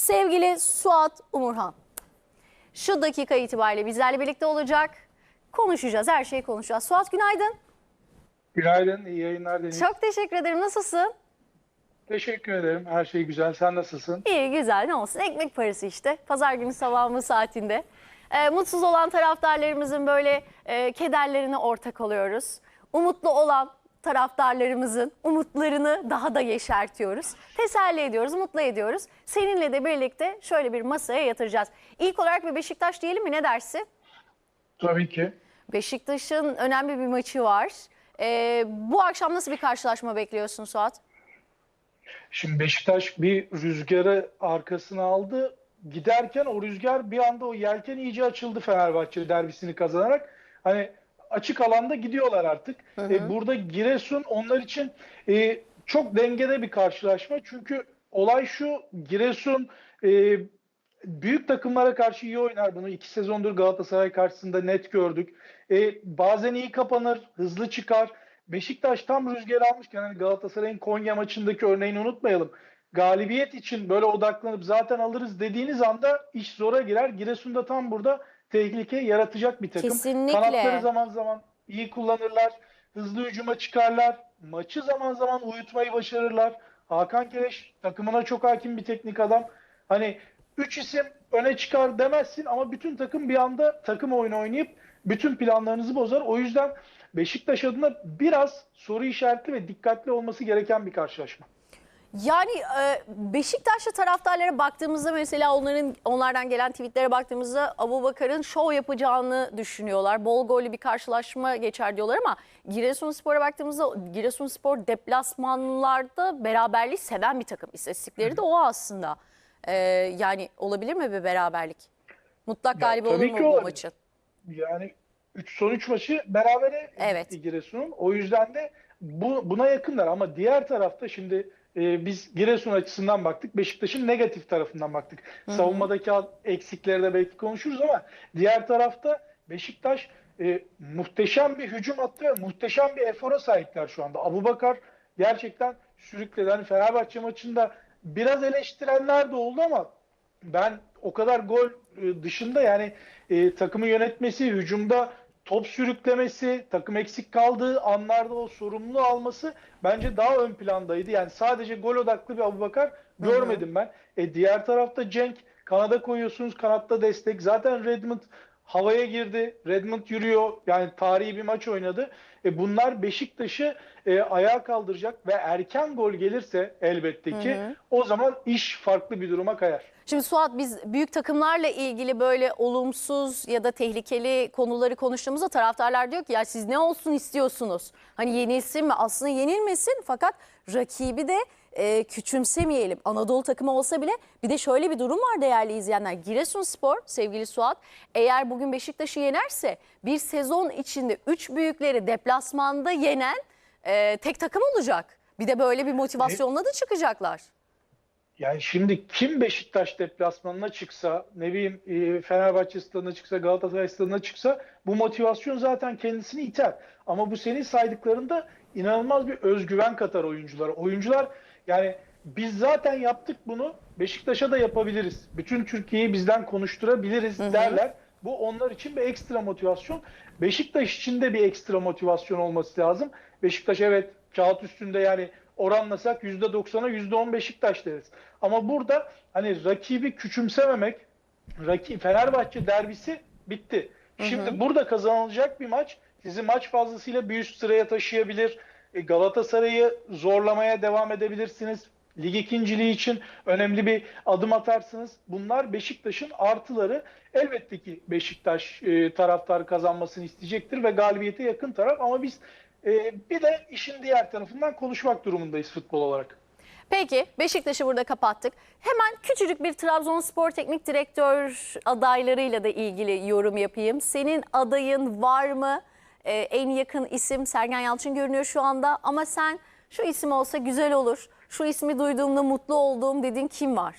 Sevgili Suat Umurhan. Şu dakika itibariyle bizlerle birlikte olacak. Konuşacağız, her şeyi konuşacağız. Suat günaydın. Günaydın, iyi yayınlar Deniz. Çok teşekkür ederim. Nasılsın? Teşekkür ederim. Her şey güzel. Sen nasılsın? İyi, güzel. Ne olsun? Ekmek parası işte. Pazar günü sabahımız saatinde. Ee, mutsuz olan taraftarlarımızın böyle e, kederlerine ortak oluyoruz. Umutlu olan taraftarlarımızın umutlarını daha da yeşertiyoruz. Teselli ediyoruz, mutlu ediyoruz. Seninle de birlikte şöyle bir masaya yatıracağız. İlk olarak bir Beşiktaş diyelim mi? Ne dersin? Tabii ki. Beşiktaş'ın önemli bir maçı var. Ee, bu akşam nasıl bir karşılaşma bekliyorsun Suat? Şimdi Beşiktaş bir rüzgarı arkasına aldı. Giderken o rüzgar bir anda o yelken iyice açıldı Fenerbahçe derbisini kazanarak. Hani açık alanda gidiyorlar artık. E, burada Giresun onlar için e, çok dengede bir karşılaşma. Çünkü olay şu Giresun e, büyük takımlara karşı iyi oynar bunu. iki sezondur Galatasaray karşısında net gördük. E, bazen iyi kapanır, hızlı çıkar. Beşiktaş tam rüzgar almışken hani Galatasaray'ın Konya maçındaki örneğini unutmayalım. Galibiyet için böyle odaklanıp zaten alırız dediğiniz anda iş zora girer. Giresun'da tam burada tehlike yaratacak bir takım. Kesinlikle. Kanatları zaman zaman iyi kullanırlar. Hızlı hücuma çıkarlar. Maçı zaman zaman uyutmayı başarırlar. Hakan Kereş takımına çok hakim bir teknik adam. Hani 3 isim öne çıkar demezsin ama bütün takım bir anda takım oyunu oynayıp bütün planlarınızı bozar. O yüzden Beşiktaş adına biraz soru işaretli ve dikkatli olması gereken bir karşılaşma. Yani e, Beşiktaşlı taraftarlara baktığımızda mesela onların onlardan gelen tweetlere baktığımızda Abu Bakar'ın şov yapacağını düşünüyorlar. Bol gollü bir karşılaşma geçer diyorlar ama Giresunspor'a baktığımızda Giresunspor deplasmanlarda beraberliği seven bir takım. İstatistikleri de o aslında. E, yani olabilir mi bir beraberlik? Mutlak Ya, galibi olur mu bu maçın? Yani 3 son 3 maçı berabere Evet. gitti Giresun'un. O yüzden de bu, buna yakınlar ama diğer tarafta şimdi e, biz Giresun açısından baktık. Beşiktaş'ın negatif tarafından baktık. Savunmadaki eksikleri de belki konuşuruz ama diğer tarafta Beşiktaş e, muhteşem bir hücum hattı ve muhteşem bir efora sahipler şu anda. Abubakar gerçekten sürükledi. Hani Fenerbahçe maçında biraz eleştirenler de oldu ama ben o kadar gol e, dışında yani e, takımı yönetmesi, hücumda top sürüklemesi, takım eksik kaldığı anlarda o sorumluluğu alması bence daha ön plandaydı. Yani sadece gol odaklı bir Abubakar görmedim ben. E, diğer tarafta Cenk kanada koyuyorsunuz, kanatta destek. Zaten Redmond havaya girdi. Redmond yürüyor. Yani tarihi bir maç oynadı. E, bunlar Beşiktaş'ı e, ayağa kaldıracak ve erken gol gelirse elbette ki o zaman iş farklı bir duruma kayar. Şimdi Suat biz büyük takımlarla ilgili böyle olumsuz ya da tehlikeli konuları konuştuğumuzda taraftarlar diyor ki ya siz ne olsun istiyorsunuz? Hani yenilsin mi? Aslında yenilmesin fakat rakibi de e, küçümsemeyelim. Anadolu takımı olsa bile bir de şöyle bir durum var değerli izleyenler. Giresunspor sevgili Suat eğer bugün Beşiktaş'ı yenerse bir sezon içinde 3 büyükleri deplasmanda yenen e, tek takım olacak. Bir de böyle bir motivasyonla da çıkacaklar. Yani şimdi kim Beşiktaş deplasmanına çıksa, ne bileyim e, Fenerbahçe stadına çıksa, Galatasaray stadına çıksa bu motivasyon zaten kendisini iter. Ama bu senin saydıklarında inanılmaz bir özgüven katar oyunculara. Oyuncular yani biz zaten yaptık bunu, Beşiktaş'a da yapabiliriz. Bütün Türkiye'yi bizden konuşturabiliriz derler. Bu onlar için bir ekstra motivasyon. Beşiktaş için de bir ekstra motivasyon olması lazım. Beşiktaş evet kağıt üstünde yani oranlasak %90'a %10 Beşiktaş deriz. Ama burada hani rakibi küçümsememek, rakip Fenerbahçe derbisi bitti. Şimdi burada kazanılacak bir maç sizi maç fazlasıyla bir üst sıraya taşıyabilir. E, Galatasaray'ı zorlamaya devam edebilirsiniz. Lig ikinciliği için önemli bir adım atarsınız. Bunlar Beşiktaş'ın artıları. Elbette ki Beşiktaş e, taraftar kazanmasını isteyecektir ve galibiyete yakın taraf. Ama biz e, bir de işin diğer tarafından konuşmak durumundayız futbol olarak. Peki Beşiktaş'ı burada kapattık. Hemen küçücük bir Trabzonspor teknik direktör adaylarıyla da ilgili yorum yapayım. Senin adayın var mı? Ee, en yakın isim Sergen Yalçın görünüyor şu anda ama sen şu isim olsa güzel olur. Şu ismi duyduğumda mutlu olduğum dediğin kim var?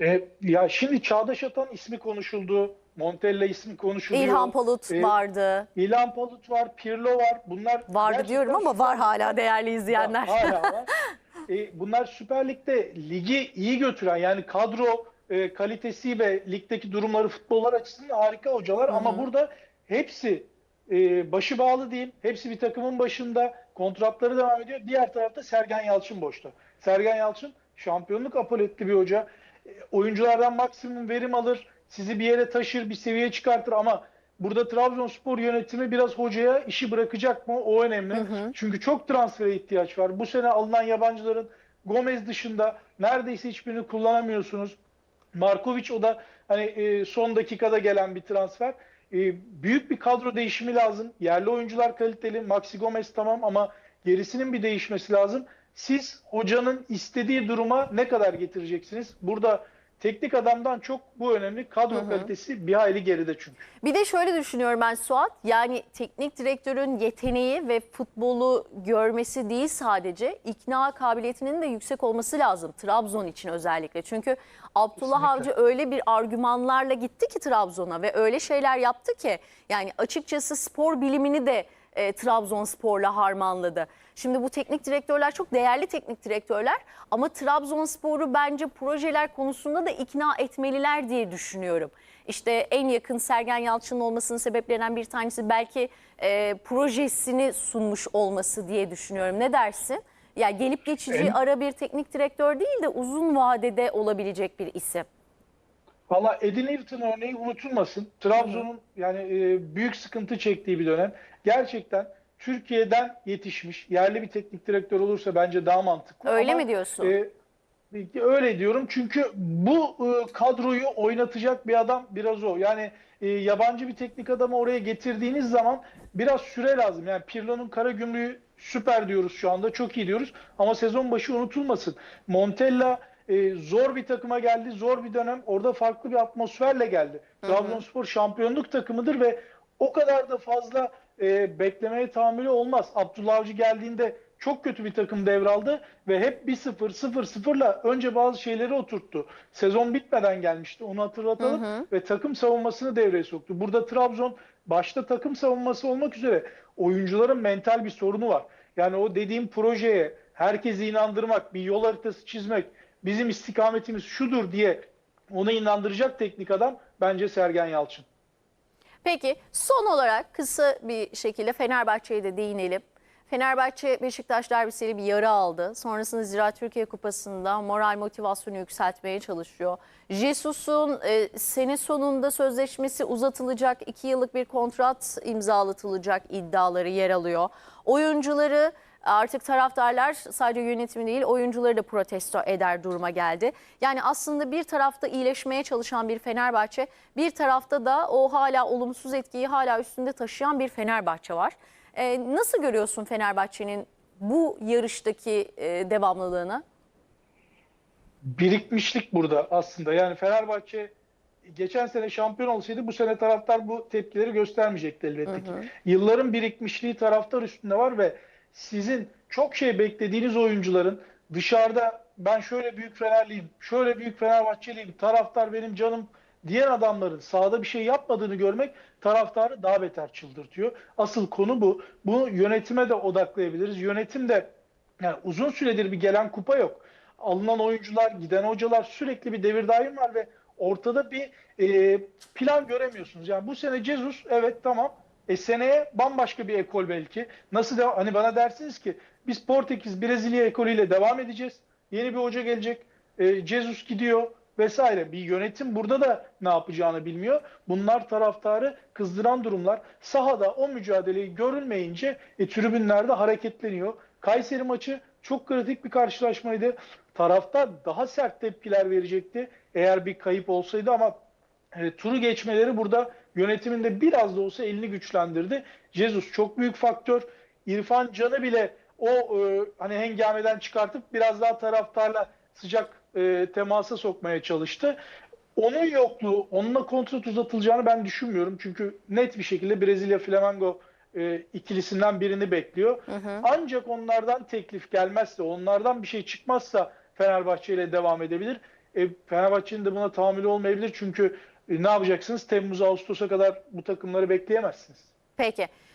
E, ya şimdi Çağdaş Atan ismi konuşuldu. Montella ismi konuşuluyor. İlhan Palut E, vardı. İlhan Palut var, Pirlo var. Bunlar Vardı diyorum ama var hala değerli izleyenler. Hala var. e, bunlar Süper Lig'de ligi iyi götüren yani kadro e, kalitesi ve ligdeki durumları futbollar açısından harika hocalar Hı hı. ama burada hepsi e, başı bağlı diyeyim. Hepsi bir takımın başında kontratları devam ediyor. Diğer tarafta Sergen Yalçın boşta. Sergen Yalçın şampiyonluk apoletli bir hoca. E, oyunculardan maksimum verim alır. Sizi bir yere taşır, bir seviye çıkartır ama burada Trabzonspor yönetimi biraz hocaya işi bırakacak mı? O önemli. Hı hı. Çünkü çok transfere ihtiyaç var. Bu sene alınan yabancıların Gomez dışında neredeyse hiçbirini kullanamıyorsunuz. Markovic o da hani e, son dakikada gelen bir transfer. E, büyük bir kadro değişimi lazım. Yerli oyuncular kaliteli. Maxi Gomez tamam ama gerisinin bir değişmesi lazım. Siz hocanın istediği duruma ne kadar getireceksiniz? Burada teknik adamdan çok bu önemli. Kadro Hı hı. kalitesi bir hayli geride çünkü. Bir de şöyle düşünüyorum ben Suat. Yani teknik direktörün yeteneği ve futbolu görmesi değil sadece ikna kabiliyetinin de yüksek olması lazım Trabzon için özellikle. Çünkü Abdullah Kesinlikle. Avcı öyle bir argümanlarla gitti ki Trabzon'a ve öyle şeyler yaptı ki yani açıkçası spor bilimini de e, Trabzonspor'la harmanladı. Şimdi bu teknik direktörler çok değerli teknik direktörler ama Trabzonspor'u bence projeler konusunda da ikna etmeliler diye düşünüyorum. İşte en yakın Sergen Yalçın'ın olmasının sebeplerinden bir tanesi belki e, projesini sunmuş olması diye düşünüyorum. Ne dersin? Ya gelip geçici En- ara bir teknik direktör değil de uzun vadede olabilecek bir isim. Valla Edin Ayrton örneği unutulmasın. Trabzon'un yani e, büyük sıkıntı çektiği bir dönem. Gerçekten Türkiye'den yetişmiş yerli bir teknik direktör olursa bence daha mantıklı. Öyle Ama, mi diyorsun? e, öyle diyorum çünkü bu e, kadroyu oynatacak bir adam biraz o. Yani e, yabancı bir teknik adamı oraya getirdiğiniz zaman biraz süre lazım. Yani Pirlo'nun kara gümrüğü süper diyoruz şu anda çok iyi diyoruz ama sezon başı unutulmasın. Montella e, zor bir takıma geldi, zor bir dönem. Orada farklı bir atmosferle geldi. Trabzonspor şampiyonluk takımıdır ve o kadar da fazla e, beklemeye tahammülü olmaz. Abdullah Avcı geldiğinde çok kötü bir takım devraldı ve hep 1-0, 0-0'la önce bazı şeyleri oturttu. Sezon bitmeden gelmişti onu hatırlatalım Hı hı. ve takım savunmasını devreye soktu. Burada Trabzon başta takım savunması olmak üzere oyuncuların mental bir sorunu var. Yani o dediğim projeye herkesi inandırmak, bir yol haritası çizmek, bizim istikametimiz şudur diye onu inandıracak teknik adam bence Sergen Yalçın. Peki son olarak kısa bir şekilde Fenerbahçe'ye de değinelim. Fenerbahçe Beşiktaş derbisiyle bir yara aldı. Sonrasında Ziraat Türkiye Kupası'nda moral motivasyonu yükseltmeye çalışıyor. Jesus'un e, sene sonunda sözleşmesi uzatılacak, iki yıllık bir kontrat imzalatılacak iddiaları yer alıyor. Oyuncuları artık taraftarlar sadece yönetimi değil oyuncuları da protesto eder duruma geldi. Yani aslında bir tarafta iyileşmeye çalışan bir Fenerbahçe, bir tarafta da o hala olumsuz etkiyi hala üstünde taşıyan bir Fenerbahçe var. Ee, nasıl görüyorsun Fenerbahçe'nin bu yarıştaki e, devamlılığını? birikmişlik burada aslında. Yani Fenerbahçe geçen sene şampiyon olsaydı bu sene taraftar bu tepkileri göstermeyecekti elbette ki. Yılların birikmişliği taraftar üstünde var ve sizin çok şey beklediğiniz oyuncuların dışarıda ben şöyle büyük Fenerliyim, şöyle büyük Fenerbahçeliyim, taraftar benim canım diyen adamların sahada bir şey yapmadığını görmek taraftarı daha beter çıldırtıyor. Asıl konu bu. Bunu yönetime de odaklayabiliriz. Yönetim de yani uzun süredir bir gelen kupa yok. Alınan oyuncular, giden hocalar sürekli bir devir daim var ve ortada bir e, plan göremiyorsunuz. Yani bu sene Jesus evet tamam. E seneye bambaşka bir ekol belki. Nasıl de, hani bana dersiniz ki biz Portekiz, Brezilya ekolüyle devam edeceğiz. Yeni bir hoca gelecek. E, Jesus gidiyor vesaire. Bir yönetim burada da ne yapacağını bilmiyor. Bunlar taraftarı kızdıran durumlar. Sahada o mücadeleyi görülmeyince e, tribünlerde hareketleniyor. Kayseri maçı çok kritik bir karşılaşmaydı. Taraftar daha sert tepkiler verecekti eğer bir kayıp olsaydı ama e, turu geçmeleri burada yönetiminde biraz da olsa elini güçlendirdi. Jesus çok büyük faktör. İrfan Can'ı bile o e, hani hengameden çıkartıp biraz daha taraftarla sıcak e, temasa sokmaya çalıştı. Onun yokluğu, onunla kontrat uzatılacağını ben düşünmüyorum. Çünkü net bir şekilde Brezilya Flamengo e, ikilisinden birini bekliyor. Ancak onlardan teklif gelmezse, onlardan bir şey çıkmazsa Fenerbahçe ile devam edebilir. E, Fenerbahçe'nin de buna tahammülü olmayabilir. Çünkü e, ne yapacaksınız? Temmuz, Ağustos'a kadar bu takımları bekleyemezsiniz. Peki.